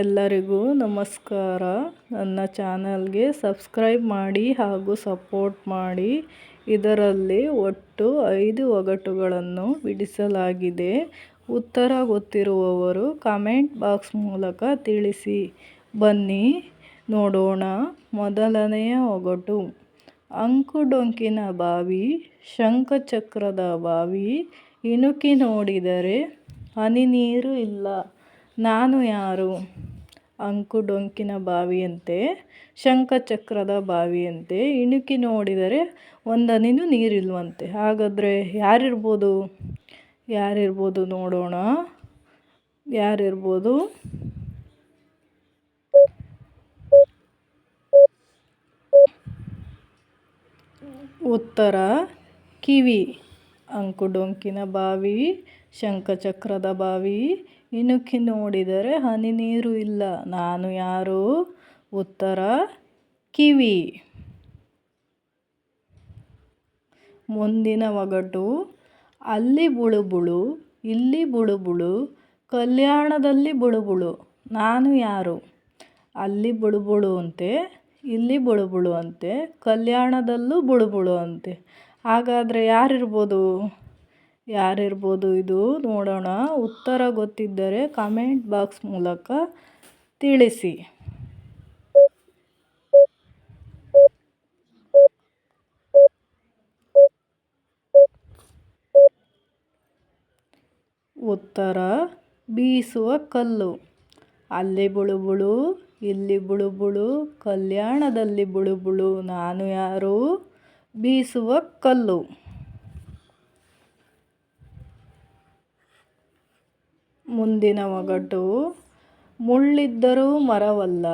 ಎಲ್ಲರಿಗೂ ನಮಸ್ಕಾರ. ನನ್ನ ಚಾನಲ್ಗೆ ಸಬ್ಸ್ಕ್ರೈಬ್ ಮಾಡಿ ಹಾಗೂ ಸಪೋರ್ಟ್ ಮಾಡಿ. ಇದರಲ್ಲಿ ಒಟ್ಟು ಐದು ಒಗಟುಗಳನ್ನು ಬಿಡಿಸಲಾಗಿದೆ. ಉತ್ತರ ಗೊತ್ತಿರುವವರು ಕಮೆಂಟ್ ಬಾಕ್ಸ್ ಮೂಲಕ ತಿಳಿಸಿ. ಬನ್ನಿ, ನೋಡೋಣ ಮೊದಲನೆಯ ಒಗಟು. ಅಂಕುಡೊಂಕಿನ ಬಾವಿ, ಶಂಖಚಕ್ರದ ಬಾವಿ. ಇಣುಕಿ ನೋಡಿದರೆ ಹನಿ ನೀರು ಇಲ್ಲ. ನಾನು ಯಾರು? ಅಂಕು ಡೊಂಕಿನ ಬಾವಿಯಂತೆ, ಶಂಖಚಕ್ರದ ಬಾವಿಯಂತೆ, ಇಣುಕಿ ನೋಡಿದರೆ ಒಂದನಿನೂ ನೀರಿಲ್ವಂತೆ. ಹಾಗಾದರೆ ಯಾರಿರ್ಬೋದು? ಯಾರಿರ್ಬೋದು ನೋಡೋಣ. ಯಾರಿರ್ಬೋದು? ಉತ್ತರ, ಕಿವಿ. ಅಂಕು ಡೊಂಕಿನ ಬಾವಿ, ಶಂಖಚಕ್ರದ ಬಾವಿ ಇಣುಕಿ ನೋಡಿದರೆ ಹನಿ ನೀರು ಇಲ್ಲ. ನಾನು ಯಾರು? ಉತ್ತರ, ಕಿವಿ. ಮುಂದಿನ ಒಗಟು, ಅಲ್ಲಿ ಬುಳುಬುಳು, ಇಲ್ಲಿ ಬುಳುಬುಳು, ಕಲ್ಯಾಣದಲ್ಲಿ ಬುಳುಬುಳು. ನಾನು ಯಾರು? ಅಲ್ಲಿ ಬುಳುಬುಳು ಅಂತೆ, ಇಲ್ಲಿ ಬುಳುಬುಳು ಅಂತೆ, ಕಲ್ಯಾಣದಲ್ಲೂ ಬುಳುಬುಳು ಅಂತೆ. ಹಾಗಾದರೆ ಯಾರಿರ್ಬೋದು? ಯಾರಿರ್ಬೋದು ಇದು ನೋಡೋಣ. ಉತ್ತರ ಗೊತ್ತಿದ್ದರೆ ಕಮೆಂಟ್ ಬಾಕ್ಸ್ ಮೂಲಕ ತಿಳಿಸಿ. ಉತ್ತರ, ಬೀಸುವ ಕಲ್ಲು. ಅಲ್ಲಿ ಬುಳುಬುಳು, ಇಲ್ಲಿ ಬುಳುಬುಳು, ಕಲ್ಯಾಣದಲ್ಲಿ ಬುಳುಬುಳು. ನಾನು ಯಾರು? ಬೀಸುವ ಕಲ್ಲು. ಮುಂದಿನ ಒಗಟು. ಮುಳ್ಳಿದ್ದರೂ ಮರವಲ್ಲ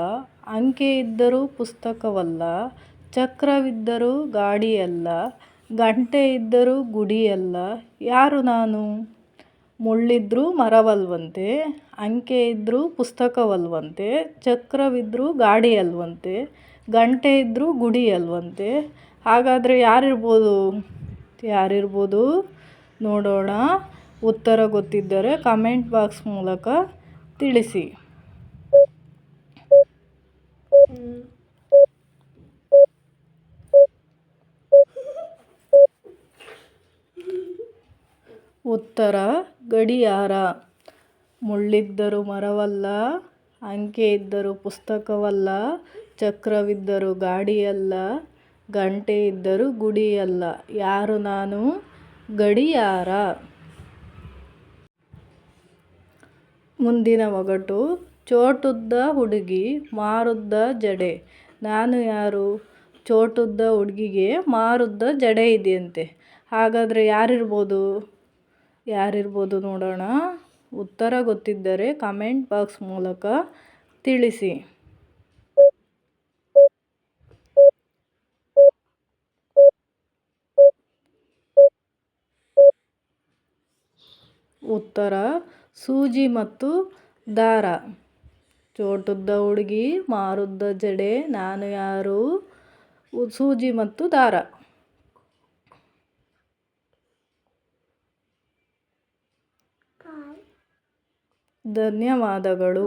ಅಂಕೆ ಇದ್ದರೂ ಪುಸ್ತಕವಲ್ಲ, ಚಕ್ರವಿದ್ದರೂ ಗಾಡಿಯಲ್ಲ ಗಂಟೆ ಇದ್ದರೂ ಗುಡಿಯಲ್ಲ, ಯಾರು ನಾನು? ಮುಳ್ಳಿದ್ರೂ ಮರವಲ್ವಂತೆ ಅಂಕೆ ಇದ್ದರೂ ಪುಸ್ತಕವಲ್ವಂತೆ ಚಕ್ರವಿದ್ದರೂ ಗಾಡಿ ಅಲ್ವಂತೆ ಗಂಟೆ ಇದ್ದರೂ ಗುಡಿ ಅಲ್ವಂತೆ ಹಾಗಾದರೆ ಯಾರಿರ್ಬೋದು? ಯಾರಿರ್ಬೋದು? ನೋಡೋಣ. ಉತ್ತರ ಗೊತ್ತಿದ್ದರೆ ಕಮೆಂಟ್ ಬಾಕ್ಸ್ ಮೂಲಕ ತಿಳಿಸಿ. ಉತ್ತರ, ಗಡಿಯಾರ. ಮುಳ್ಳಿದ್ದರೂ ಮರವಲ್ಲ, ಅಂಕೆ ಇದ್ದರೂ ಪುಸ್ತಕವಲ್ಲ, ಚಕ್ರವಿದ್ದರೂ ಗಾಡಿಯಲ್ಲ, ಗಂಟೆ ಇದ್ದರೂ ಗುಡಿಯಲ್ಲ. ಯಾರು ನಾನು? ಗಡಿಯಾರ. ಮುಂದಿನ ಒಗಟು, ಚೋಟುದ್ದ ಹುಡುಗಿ ಮಾರುದ್ದ ಜಡೆ. ನಾನು ಯಾರು? ಚೋಟುದ್ದ ಹುಡುಗಿಗೆ ಮಾರುದ್ದ ಜಡೆ ಇದೆಯಂತೆ. ಹಾಗಾದರೆ ಯಾರಿರ್ಬೋದು? ಯಾರಿರ್ಬೋದು ನೋಡೋಣ. ಉತ್ತರ ಗೊತ್ತಿದ್ದರೆ ಕಮೆಂಟ್ ಬಾಕ್ಸ್ ಮೂಲಕ ತಿಳಿಸಿ. ಉತ್ತರ ಸೂಜಿ ಮತ್ತು ದಾರ. ಚೋಟುದ್ದ ಹುಡುಗಿ ಮಾರುದ್ದ ಜಡೆ ನಾನು ಯಾರು? ಸೂಜಿ ಮತ್ತು ದಾರ. ಧನ್ಯವಾದಗಳು.